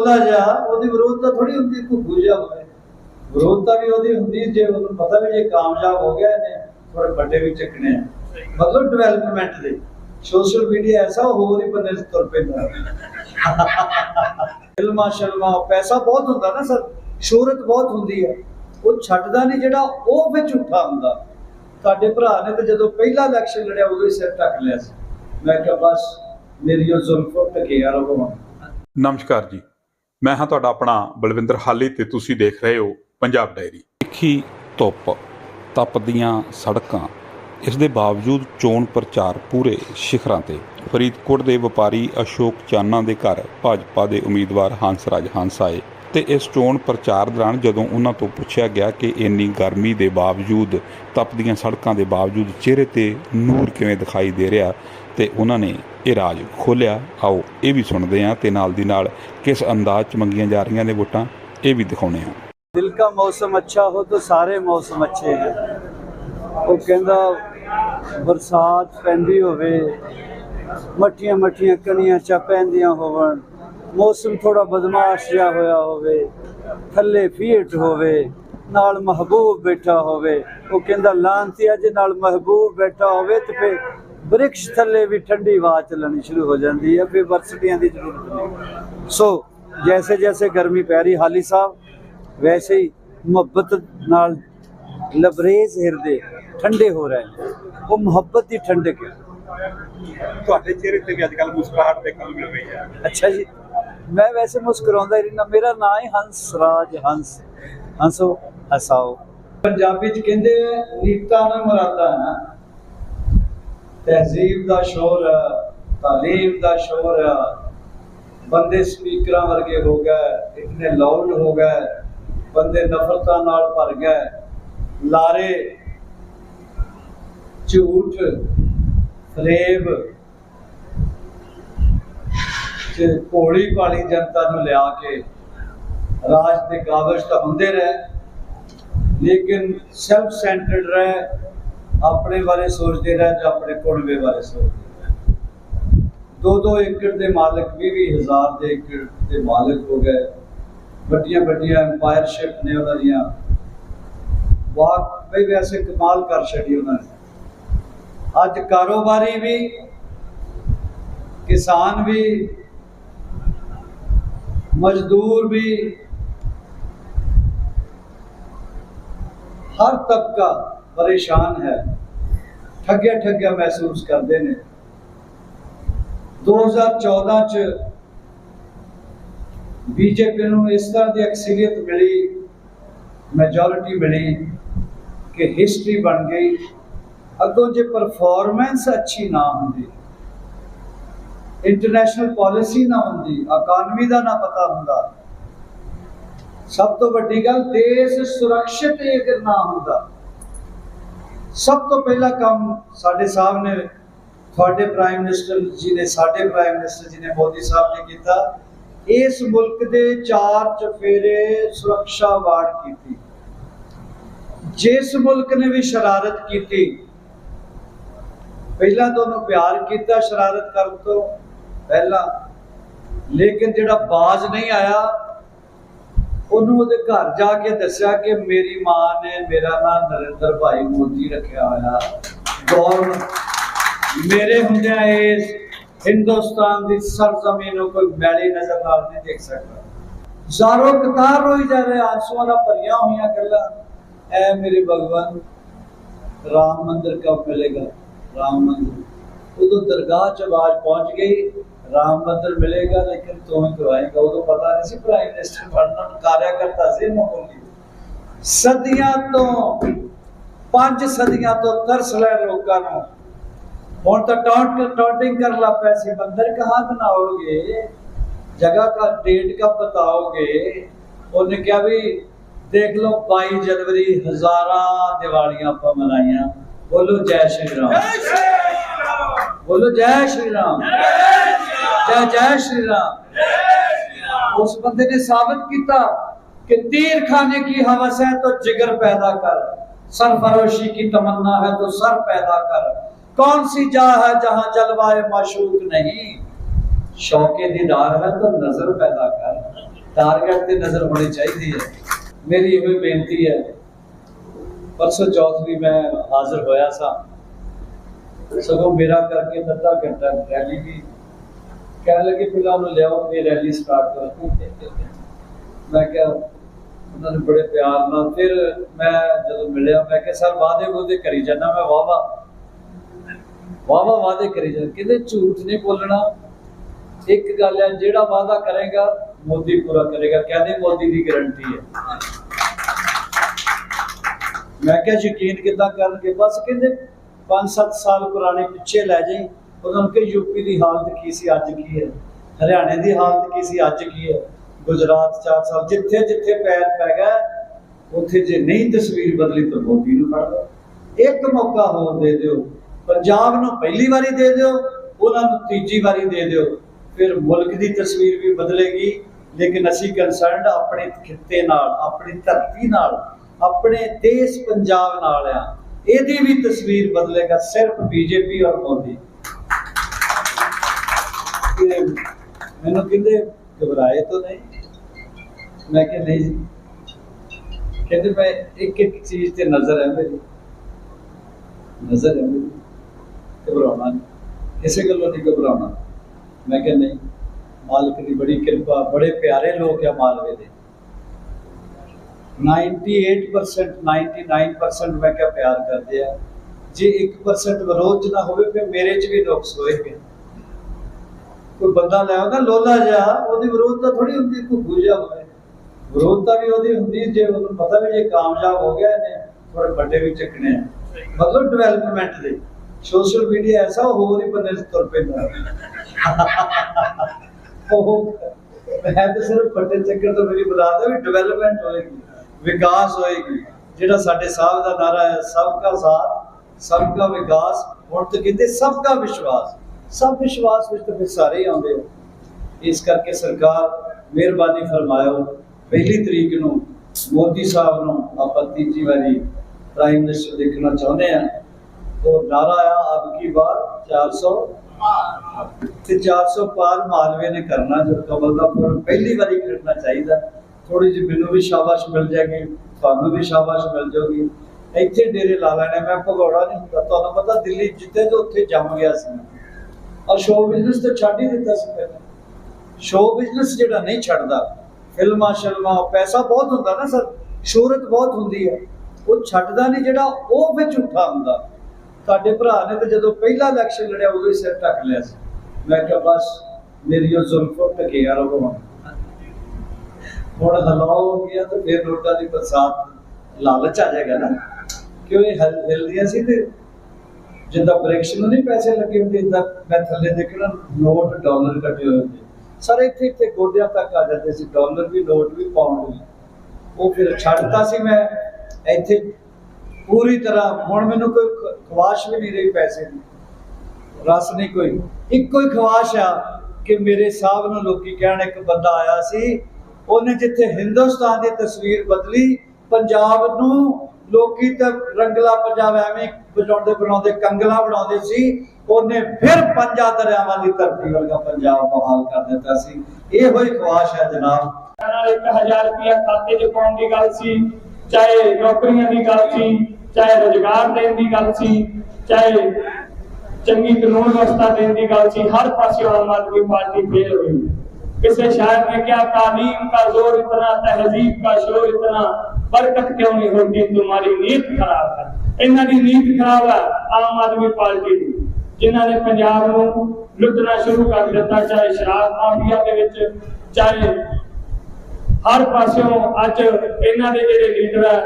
ਉਹਦਾ ਜਾ ਉਹਦੀ ਵਿਰੋਧਤਾ ਥੋੜੀ ਹੁੰਦੀ, ਘੁੱਗੂ ਜਾ ਹੋਵੇ। ਵਿਰੋਧਤਾ ਵੀ ਉਹਦੀ ਹੁੰਦੀ, ਜੇ ਉਹਨੂੰ ਪਤਾ ਵੀ ਜੇ ਕਾਮਯਾਬ ਹੋ ਗਿਆ, ਇਹਨੇ ਥੋੜੇ ਵੱਡੇ ਵੀ ਚੱਕਣੇ ਆ। ਮਤਲਬ ਡਿਵੈਲਪਮੈਂਟ ਦੇ। ਸੋਸ਼ਲ ਮੀਡੀਆ ਐਸਾ ਹੋਰ ਹੀ ਬੰਦੇ ਤੁਰ ਪੈਂਦਾ। ਫਿਲਮਾਂ ਸ਼ਰਮਾ ਪੈਸਾ ਬਹੁਤ ਹੁੰਦਾ ਨਾ ਸਰ। ਸ਼ੋਹਰਤ ਬਹੁਤ ਹੁੰਦੀ ਹੈ ਉਹ ਛੱਡਦਾ ਨਹੀਂ ਜਿਹੜਾ ਉਹ ਵਿੱਚ ਝੂਠਾ ਹੁੰਦਾ। ਤੁਹਾਡੇ ਭਰਾ ਨੇ ਤੇ ਜਦੋਂ ਪਹਿਲਾ ਇਲੈਕਸ਼ਨ ਲੜਿਆ, ਉਦੋਂ ਹੀ ਸਿਰ ਢੱਕ ਲਿਆ ਸੀ। ਮੈਂ ਕਿਹਾ, ਬਸ, ਮੇਰੀ ਉਹ ਜ਼ੁਲਫ ਟਕਿਆ ਰਹੋ ਨਮਸਕਾਰ ਜੀ। ਮੈਂ ਹਾਂ ਤੁਹਾਡਾ ਆਪਣਾ ਬਲਵਿੰਦਰ ਹਾਲੀ ਤੇ ਤੁਸੀਂ ਦੇਖ ਰਹੇ ਹੋ ਪੰਜਾਬ ਡਾਇਰੀ। ਤਿੱਖੀ ਧੁੱਪ ਤਪਦੀਆਂ ਸੜਕਾਂ, ਇਸ ਦੇ ਬਾਵਜੂਦ ਚੋਣ ਪ੍ਰਚਾਰ ਪੂਰੇ ਸਿਖਰਾਂ ਤੇ। ਫਰੀਦਕੋਟ ਦੇ ਵਪਾਰੀ ਅਸ਼ੋਕ ਚਾਨਾ ਦੇ ਘਰ ਭਾਜਪਾ ਦੇ ਉਮੀਦਵਾਰ ਹੰਸਰਾਜ ਹੰਸ ਆਏ। ਤੇ ਇਸ ਚੋਣ ਪ੍ਰਚਾਰ ਦੌਰਾਨ ਜਦੋਂ ਉਹਨਾਂ ਤੋਂ ਪੁੱਛਿਆ ਗਿਆ ਕਿ ਇੰਨੀ ਗਰਮੀ ਦੇ ਬਾਵਜੂਦ, ਤਪਦੀਆਂ ਸੜਕਾਂ ਦੇ ਬਾਵਜੂਦ ਚਿਹਰੇ ਤੇ ਨੂਰ ਕਿਵੇਂ ਦਿਖਾਈ ਦੇ ਰਿਹਾ, ਤੇ ਉਹਨਾਂ ਨੇ ਇਹ ਰਾਜ ਖੋਲਿਆ ਆਓ, ਇਹ ਵੀ ਸੁਣਦੇ ਹਾਂ ਤੇ ਨਾਲ ਦੀ ਨਾਲ ਕਿਸ ਅੰਦਾਜ਼ 'ਚ ਮੰਗੀਆਂ ਜਾ ਰਹੀਆਂ ਨੇ ਵੋਟਾਂ, ਇਹ ਵੀ ਦਿਖਾਉਣੇ ਆ ਦਿਲ ਦਾ ਮੌਸਮ ਅੱਛਾ ਹੋ ਤਾਂ ਸਾਰੇ ਮੌਸਮ ਅੱਛੇ ਹੈ ਉਹ ਕਹਿੰਦਾ, ਬਰਸਾਤ ਪੈਂਦੀ ਹੋਵੇ ਮੱਠੀਆਂ ਮੱਠੀਆਂ ਕਣੀਆਂ ਚਾ ਪੈਂਦੀਆਂ ਹੋਵਣ ਮੌਸਮ ਥੋੜਾ ਬਦਮਾਸ਼ ਜਿਹਾ ਹੋਇਆ ਹੋਵੇ ਥੱਲੇ ਫੀਟ ਹੋਵੇ ਨਾਲ ਮਹਿਬੂਬ ਬੈਠਾ ਹੋਵੇ। ਉਹ ਕਹਿੰਦਾ ਲਾਂਤੀ ਅਜ ਨਾਲ ਮਹਿਬੂਬ ਬੈਠਾ ਹੋਵੇ ਤੇ ਫਿਰ ਬ੍ਰਿਕਸ਼ ਥੱਲੇ ਵੀ ਠੰਡੀ ਹਵਾ ਚੱਲਣੀ ਸ਼ੁਰੂ ਹੋ ਜਾਂਦੀ ਹੈ ਫਿਰ ਵਰਸਟੀਆਂ ਦੀ ਜ਼ਰੂਰਤ ਨਹੀਂ। ਸੋ ਜੈਸੇ ਜੈਸੇ ਗਰਮੀ ਪੈ ਰਹੀ ਹਾਲੀ ਸਾਹਿਬ ਵੈਸੇ ਹੀ ਮੁਹੱਬਤ ਨਾਲ ਲਬਰੇਜ਼ ਹਿਰਦੇ ਠੰਡੇ ਹੋ ਰਹੇ ਨੇ। ਉਹ ਮੁਹੱਬਤ ਦੀ ਠੰਡਕ ਹੈ। ਤੁਹਾਡੇ ਚਿਹਰੇ ਤੇ ਵੀ ਅੱਜ ਕੱਲ ਮੁਸਕਰਾਹਟ ਦੇਖਣ ਨੂੰ ਮਿਲ ਰਹੀ ਹੈ। ਅੱਛਾ ਜੀ। ਮੈਂ ਵੈਸੇ ਮੁਸਕਰਾਉਂਦਾ ਹੀ ਰਹਿਣਾ ਮੇਰਾ ਨਾਂ ਹੈ ਹੰਸ ਰਾਜ ਹੰਸ ਹੰਸੋ ਹਸਾਓ। ਪੰਜਾਬੀ ਚ ਕਹਿੰਦੇ ਨੀਤਾ ਨਾ ਮਰਾਦਾ ਹੈ ਤਹਿਜ਼ੀਬ ਦਾ ਸ਼ੋਰ ਹੈ, ਤਾਲੀਮ ਦਾ ਸ਼ੋਰ ਬੰਦੇ ਸਪੀਕਰਾਂ ਵਰਗੇ ਹੋ ਗਏ ਇਤਨੇ ਲਾਊਡ ਹੋ ਗਏ ਬੰਦੇ ਨਫ਼ਰਤਾਂ ਨਾਲ ਭਰ ਗਏ ਲਾਰੇ ਝੂਠ ਫਰੇਬ ਤੇ ਭੋਲੀ ਭਾਲੀ ਜਨਤਾ ਨੂੰ ਲਿਆ ਕੇ ਰਾਜ ਦੇ ਕਾਬਜ ਤਾਂ ਹੁੰਦੇ ਰਹੇ, ਲੇਕਿਨ ਸੈਲਫ ਸੈਂਟਰਡ ਰਹੇ, ਆਪਣੇ ਬਾਰੇ ਸੋਚਦੇ ਰਹੇ ਜਾਂ ਆਪਣੇ ਕੁੜਵੇ ਬਾਰੇ ਸੋਚਦੇ ਰਹੇ। ਦੋ ਦੋ ਏਕੜ ਦੇ ਮਾਲਕ ਵੀਹ ਵੀਹ ਹਜ਼ਾਰ ਦੇ ਏਕੜ ਦੇ ਮਾਲਕ ਹੋ ਗਏ। ਵੱਡੀਆਂ ਵੱਡੀਆਂ ਐਮਪਾਇਰਸ਼ਿਪ ਨੇ ਉਹਨਾਂ ਦੀਆਂ। ਵਾਕ ਵੈਸੇ ਕਮਾਲ ਕਰ ਛੱਡੀ ਉਹਨਾਂ ਨੇ। ਅੱਜ ਕਾਰੋਬਾਰੀ ਵੀ, ਕਿਸਾਨ ਵੀ ਮਜ਼ਦੂਰ ਵੀ ਹਰ ਤਬਕਾ ਪਰੇਸ਼ਾਨ ਹੈ ਠੱਗਿਆ ਠੱਗਿਆ ਮਹਿਸੂਸ ਕਰਦੇ ਨੇ 2014 ਚ ਬੀਜੇਪੀ ਨੂੰ ਇਸ ਤਰ੍ਹਾਂ ਦੀ ਅਕਸਰੀਅਤ ਮਿਲੀ ਮੈਜੋਰਿਟੀ ਮਿਲੀ ਕਿ ਹਿਸਟਰੀ ਬਣ ਗਈ ਅੱਗੋਂ ਜੇ ਪਰਫਾਰਮੈਂਸ ਅੱਛੀ ਨਾ ਹੁੰਦੀ ਇੰਟਰਨੈਸ਼ਨਲ ਪਾਲਿਸੀ ਨਾ ਹੁੰਦੀ ਇਕਾਨਮੀ ਦਾ ਨਾ ਪਤਾ ਹੁੰਦਾ। ਸਭ ਤੋਂ ਵੱਡੀ ਗੱਲ, ਦੇਸ਼ ਸੁਰੱਖਿਅਤ ਹੀ ਨਾ ਹੁੰਦਾ, ਸਭ ਤੋਂ ਪਹਿਲਾ ਕੰਮ ਸਾਡੇ ਸਾਹਿਬ ਨੇ ਤੁਹਾਡੇ ਪ੍ਰਾਈਮ ਮਿਨਿਸਟਰ ਜੀ ਨੇ, ਸਾਡੇ ਪ੍ਰਾਈਮ ਮਿਨਿਸਟਰ ਜੀ ਨੇ ਮੋਦੀ ਸਾਹਿਬ ਨੇ ਕੀਤਾ। ਇਸ ਮੁਲਕ ਦੇ ਚਾਰ ਚਫੇਰੇ ਸੁਰੱਖਿਆ ਵਾਰਡ ਕੀਤੀ। ਜਿਸ ਮੁਲਕ ਨੇ ਵੀ ਸ਼ਰਾਰਤ ਕੀਤੀ, ਪਹਿਲਾਂ ਤੁਹਾਨੂੰ ਪਿਆਰ ਕੀਤਾ ਸ਼ਰਾਰਤ ਕਰਨ ਤੋਂ ਪਹਿਲਾਂ। ਲੇਕਿਨ ਜਿਹੜਾ ਬਾਜ਼ ਨਹੀਂ ਆਇਆ, ਉਹਨੂੰ ਉਹਦੇ ਘਰ ਜਾ ਕੇ ਦੱਸਿਆ ਕਿ ਮੇਰੀ ਮਾਂ ਨੇ ਮੇਰਾ ਨਾਮ ਨਰਿੰਦਰ ਭਾਈ ਮੋਦੀ ਰੱਖਿਆ ਹੋਇਆ। ਗੌਰ ਮੇਰੇ ਹੁੰਦਿਆਂ ਇਸ ਹਿੰਦੁਸਤਾਨ ਦੀ ਸਰਜ਼ਮੀਨ ਨੂੰ ਕੋਈ ਮੈਲੀ ਨਜ਼ਰ ਨਾਲ ਨਹੀਂ ਦੇਖ ਸਕਦਾ। ਜ਼ਾਰੋ ਕਤਾਰ ਰੋਈ ਜਾ ਰਹੇ ਆਂਸੂਆਂ ਨਾਲ ਭਰੀਆਂ ਹੋਈਆਂ ਗੱਲਾਂ। ਐ ਮੇਰੇ ਭਗਵਾਨ, ਰਾਮ ਮੰਦਿਰ ਕਬ ਮਿਲੇਗਾ? ਰਾਮ ਮੰਦਿਰ। ਉਦੋਂ ਦਰਗਾਹ ਚ رام مندر ملے گا لیکن تو توہیں کرائیں گا وہ تو پتا نہیں سی پرائم نیسٹر بڑھنا کاریا کرتا سی معمولی صدیاں تو پانچ صدیاں تو ترس لے لوکاں نو اور تو ٹانٹ کے ٹانٹنگ کر لا پیسے مندر کہاں بنا ہوگے جگہ کا ڈیٹ کا بتاؤ ہوگے انہوں نے کیا بھی دیکھ لو بائی جنوری ہزارہ دیواریاں پر منائیاں۔ بولو جائے شری رام۔ بولو جائے شری رام! جائے جائے شری رام۔ اس بندے نے ثابت کیتا کہ تیر کھانے کی حوث ہے تو جگر پیدا کر سر فروشی کی تمنا ہے تو سر پیدا کر۔ کون سی جا ہے جہاں جلوائے معشوق نہیں؟ شوق دیدار ہے تو نظر پیدا کر۔ ٹارگٹ تے نظر ہونی چاہیے میری ہوئی بینتی ہے۔ پرسو چوتھری میں حاضر ہویا سا۔ سگوں میرا کر کے ادھا گھنٹہ ریلی بھی ਕਹਿਣ ਲੱਗੇ ਪਹਿਲਾਂ ਉਹਨੂੰ ਲਿਆਓ, ਫਿਰ ਰੈਲੀ ਸਟਾਰਟ ਕਰੋ। ਮੈਂ ਕਿਹਾ, ਉਹਨਾਂ ਨੇ ਬੜੇ ਪਿਆਰ ਨਾਲ, ਫਿਰ ਮੈਂ ਜਦੋਂ ਮਿਲਿਆ, ਮੈਂ ਕਿਹਾ, ਸਰ, ਵਾਅਦੇ ਉਹਦੇ ਕਰੀ ਜਾਂਦਾ ਮੈਂ ਵਾਵਾ ਵਾਵਾ ਵਾਅਦੇ ਕਰੀ ਜਾਂਦਾ। ਕਹਿੰਦੇ, ਝੂਠ ਨਹੀਂ ਬੋਲਣਾ। ਇੱਕ ਗੱਲ ਹੈ, ਜਿਹੜਾ ਵਾਅਦਾ ਕਰੇਗਾ, ਮੋਦੀ ਪੂਰਾ ਕਰੇਗਾ। ਕਹਿੰਦੇ, ਮੋਦੀ ਦੀ ਗਾਰੰਟੀ ਹੈ। ਮੈਂ ਕਿਹਾ, ਯਕੀਨ ਕਿਦਾਂ ਕਰਨਗੇ? ਬਸ ਕਹਿੰਦੇ 5-7 ਸਾਲ ਪੁਰਾਣੇ ਪਿੱਛੇ ਲੈ ਜਾਈ। ਉਹਨਾਂ ਨੂੰ ਕਿ ਯੂਪੀ ਦੀ ਹਾਲਤ ਕੀ ਸੀ, ਅੱਜ ਕੀ ਹੈ? ਹਰਿਆਣੇ ਦੀ ਹਾਲਤ ਕੀ ਸੀ, ਅੱਜ ਕੀ ਹੈ? ਗੁਜਰਾਤ 4 ਸਾਲ ਜਿੱਥੇ ਜਿੱਥੇ ਪੈਰ ਪੈ ਗਿਆ, ਉੱਥੇ ਜੇ ਨਹੀਂ ਤਸਵੀਰ ਬਦਲੀ ਤਾਂ ਮੋਦੀ ਨੂੰ ਫੜ ਲਓ। ਇੱਕ ਮੌਕਾ ਹੋਰ ਦੇ ਦਿਓ, ਪੰਜਾਬ ਨੂੰ ਪਹਿਲੀ ਵਾਰੀ ਦੇ ਦਿਓ, ਉਹਨਾਂ ਨੂੰ ਤੀਜੀ ਵਾਰੀ ਦੇ ਦਿਓ, ਫਿਰ ਮੁਲਕ ਦੀ ਤਸਵੀਰ ਵੀ ਬਦਲੇਗੀ। ਲੇਕਿਨ ਅਸੀਂ ਕੰਸਰਨਡ ਆਪਣੇ ਖਿੱਤੇ ਨਾਲ, ਆਪਣੀ ਧਰਤੀ ਨਾਲ, ਆਪਣੇ ਦੇਸ਼ ਪੰਜਾਬ ਨਾਲ ਆ। ਇਹਦੀ ਵੀ ਤਸਵੀਰ ਬਦਲੇਗਾ ਸਿਰਫ ਬੀਜੇਪੀ ਔਰ ਮੋਦੀ। ਮੈਨੂੰ ਕਹਿੰਦੇ, ਘਬਰਾਏ ਤਾਂ ਨਹੀਂ। ਮੈਂ ਕਿਹਾ, ਨਹੀਂ ਜੀ। ਕਹਿੰਦੇ, ਮੈਂ ਇੱਕ ਇੱਕ ਚੀਜ਼ ਤੇ ਨਜ਼ਰ ਹੈ ਮੇਰੀ। ਨਜ਼ਰ ਹੈ ਮੇਰੀ। ਘਬਰਾਉਣਾ ਕਿਸੇ ਗੱਲੋਂ ਨਹੀਂ ਘਬਰਾਉਣਾ। ਮੈਂ ਕਿਹਾ, ਨਹੀਂ। ਮਾਲਕ ਦੀ ਬੜੀ ਕਿਰਪਾ, ਬੜੇ ਪਿਆਰੇ ਲੋਕ ਆ ਮਾਲਵੇ ਦੇ। 98% 99% ਮੈਂ ਕਿਹਾ, ਪਿਆਰ ਕਰਦੇ ਆ। ਜੇ 1% ਵਿਰੋਧ ਚ ਨਾ ਹੋਵੇ, ਫਿਰ ਮੇਰੇ ਚ ਵੀ ਨੁਕਸ ਹੋਏਗੇ। ਕੋਈ ਬੰਦਾ ਲੈ ਆਉਂਦਾ, ਲੋਲਾ ਜਿਹਾ, ਉਹਦੀ ਵਿਰੋਧਤਾ ਥੋੜੀ ਹੁੰਦੀ, ਘੁੱਗੂ ਜਿਹਾ ਹੋਵੇ। ਵਿਰੋਧਤਾ ਵੀ ਉਹਦੀ ਹੁੰਦੀ, ਜੇ ਉਹਨੂੰ ਪਤਾ ਵੀ ਜੇ ਕਾਮਯਾਬ ਹੋ ਗਿਆ ਇਹਨੇ ਥੋੜੇ ਵੱਡੇ ਵੀ ਚੱਕਣੇ ਆ। ਮਤਲਬ ਡਿਵੈਲਪਮੈਂਟ ਦੇ। ਸੋਸ਼ਲ ਮੀਡੀਆ ਐਸਾ ਹੋਰ ਹੀ ਬੰਦੇ ਤੁਰ ਪੈਂਦਾ। ਉਹ, ਮੈਂ ਤਾਂ ਸਿਰਫ ਵੱਡੇ ਚੱਕਰ ਤੋਂ ਮੇਰੀ ਬੁਲਾਦਾ ਵੀ ਡਿਵੈਲਪਮੈਂਟ ਹੋਏਗੀ, ਵਿਕਾਸ ਹੋਏਗੀ। ਜਿਹੜਾ ਸਾਡੇ ਸਾਹਿਬ ਦਾ ਨਾਰਾ ਹੈ, ਸਭ ਕਾ ਸਾਥ, ਸਭ ਕਾ ਵਿਕਾਸ, ਹੁਣ ਤਾਂ ਕਹਿੰਦੇ ਸਭ ਕਾ ਵਿਸ਼ਵਾਸ। ਸਭ ਵਿਸ਼ਵਾਸ ਵਿੱਚ ਤਾਂ ਫਿਰ ਸਾਰੇ ਹੀ ਆਉਂਦੇ ਹੋ ਇਸ ਕਰਕੇ ਸਰਕਾਰ ਮਿਹਰਬਾਨੀ ਫਰਮਾਇਓ। ਪਹਿਲੀ ਤਰੀਕ ਨੂੰ ਮੋਦੀ ਸਾਹਿਬ ਨੂੰ ਆਪਾਂ ਤੀਜੀ ਵਾਰੀ ਪ੍ਰਾਈਮ ਮਿਨਿਸਟਰ ਦੇਖਣਾ ਚਾਹੁੰਦੇ ਆ। ਉਹ ਨਾਰਾ ਆ ਅਬ ਕੀ ਬਾਰ 400 ਤੇ 400 ਪਾਰ ਮਾਲਵੇ ਨੇ ਕਰਨਾ, ਜੋ ਕਮਲ ਦਾ ਫੁੱਲ ਪਹਿਲੀ ਵਾਰੀ ਖੇਡਣਾ ਚਾਹੀਦਾ। ਥੋੜੀ ਜਿਹੀ ਮੈਨੂੰ ਵੀ ਸ਼ਾਬਾਸ਼ ਮਿਲ ਜਾਏਗੀ, ਤੁਹਾਨੂੰ ਵੀ ਸ਼ਾਬਾਸ਼ ਮਿਲ ਜਾਊਗੀ। ਇੱਥੇ ਡੇਰੇ ਲਾ ਲੈਣੇ, ਮੈਂ ਭਗੌੜਾ ਨਹੀਂ ਹੁੰਦਾ, ਤੁਹਾਨੂੰ ਪਤਾ ਦਿੱਲੀ ਜਿੱਤੇ ਤੇ ਉੱਥੇ ਜੰਮ ਗਿਆ ਸੀ। ਔਰ ਸ਼ੋਅ ਬਿਜ਼ਨਸ ਤੇ ਛੱਡ ਹੀ ਦਿੱਤਾ ਸੀ ਪਹਿਲਾਂ। ਸ਼ੋਅ ਬਿਜ਼ਨਸ ਜਿਹੜਾ ਨਹੀਂ ਛੱਡਦਾ, ਫਿਲਮਾਂ ਸ਼ਰਮਾ ਪੈਸਾ ਬਹੁਤ ਹੁੰਦਾ ਨਾ ਸਰ, ਸ਼ੋਹਰਤ ਬਹੁਤ ਹੁੰਦੀ ਹੈ। ਉਹ ਛੱਡਦਾ ਨਹੀਂ ਜਿਹੜਾ ਉਹ ਵਿੱਚ ਝੂਠਾ ਹੁੰਦਾ। ਤੁਹਾਡੇ ਭਰਾ ਨੇ ਤਾਂ ਜਦੋਂ ਪਹਿਲਾ ਇਲੈਕਸ਼ਨ ਲੜਿਆ, ਉਦੋਂ ਹੀ ਸਿਰ ਢੱਕ ਲਿਆ ਸੀ। ਮੈਂ ਕਿਹਾ, ਬਸ, ਮੇਰੀ ਉਹ ਜ਼ੁਲਫੋਂ ਟਕਿਆ ਰਹੋ ਹੁਣ ਹਲਾਓ ਹੋ ਗਿਆ ਤਾਂ ਫਿਰ ਨੋਟਾਂ ਦੀ ਬਰਸਾਤ ਲਾਲਚ ਆ ਜਾਏਗਾ ਨਾ। ਕਿਉਂ ਇਹ ਹਿਲਦੀਆਂ ਸੀ ਤੇ ਜਿੱਦਾਂ ਬ੍ਰਿਕਸ ਨੂੰ ਨਹੀਂ ਪੈਸੇ ਲੱਗੇ ਹੁੰਦੇ ਇਦਾਂ ਮੈਂ ਥੱਲੇ ਦੇਖਣਾ ਨੋਟ ਡਾਲਰ ਕੱਟੇ ਹੋਏ ਹੁੰਦੇ। ਸਾਰੇ ਇੱਥੇ ਇੱਥੇ ਗੋਡਿਆਂ ਤੱਕ ਆ ਜਾਂਦੇ ਸੀ, ਡਾਲਰ ਵੀ, ਨੋਟ ਵੀ, ਪਾਉਂਡ ਵੀ। ਉਹ ਫਿਰ ਛੱਡਤਾ ਸੀ ਮੈਂ, ਇੱਥੇ ਪੂਰੀ ਤਰ੍ਹਾਂ, ਹੁਣ ਮੈਨੂੰ ਕੋਈ ਖਵਾਸ਼ ਵੀ ਨਹੀਂ ਰਹੀ ਪੈਸੇ ਦੀ। ਰਸ ਨਹੀਂ ਕੋਈ। ਇੱਕੋ ਹੀ ਖਵਾਸ਼ ਆ ਕਿ ਮੇਰੇ ਸਾਹਿਬ ਨੂੰ ਲੋਕੀ ਕਹਿਣ, ਇੱਕ ਬੰਦਾ ਆਇਆ ਸੀ, ਉਹਨੇ ਜਿੱਥੇ ਹਿੰਦੁਸਤਾਨ ਦੀ ਤਸਵੀਰ ਬਦਲੀ, ਪੰਜਾਬ ਨੂੰ ਲੋਕੀ ਤਾਂ ਰੰਗਲਾ ਪੰਜਾਬ ਐਵੇਂ ਬਜਾਉਂਦੇ ਬਣਾਉਂਦੇ ਕੰਗਲਾ ਬਣਾਉਂਦੇ ਸੀ ਉਹਨੇ ਫਿਰ ਪੰਜਾ ਦਰਿਆਵਾਂ ਦੀ ਧਰਤੀ ਵਰਗਾ ਪੰਜਾਬ ਬਹਾਲ ਕਰ ਦਿੱਤਾ ਸੀ ਇਹ ਹੋਈ ਖਵਾਸ਼ ਹੈ ਜਨਾਬ ਨਾਲ 1000 ਰੁਪਇਆ ਖਾਤੇ 'ਚ ਪਾਉਣ ਦੀ ਗੱਲ ਸੀ ਚਾਹੇ ਨੌਕਰੀਆਂ ਦੀ ਗੱਲ ਸੀ ਚਾਹੇ ਰੋਜ਼ਗਾਰ ਦੇਣ ਦੀ ਗੱਲ ਸੀ ਚਾਹੇ ਚੰਗੀ ਕਾਨੂੰਨ ਵਿਵਸਥਾ ਦੇਣ ਦੀ ਗੱਲ ਸੀ ਹਰ ਪਾਸੇ ਆਮ ਆਦਮੀ ਪਾਰਟੀ ਫੇਲ हुई किसी शायर ने क्या तालीम का जोर इतना तहजीब का शोर इतना बरकत क्यों नहीं होती तुम्हारी नीयत खराब है ਇਹਨਾਂ ਦੀ ਨੀਤ ਖਰਾਬ ਹੈ ਆਮ ਆਦਮੀ ਪਾਰਟੀ ਦੀ, ਜਿਨ੍ਹਾਂ ਨੇ ਪੰਜਾਬ ਨੂੰ ਲੁੱਟਣਾ ਸ਼ੁਰੂ ਕਰ ਦਿੱਤਾ, ਚਾਹੇ ਸ਼ਰਾਬ ਮਾਫੀਆ ਦੇ ਵਿੱਚ, ਚਾਹੇ ਹਰ ਪਾਸਿਓਂ ਅੱਜ ਇਹਨਾਂ ਦੇ ਜਿਹੜੇ ਲੀਡਰ ਹੈ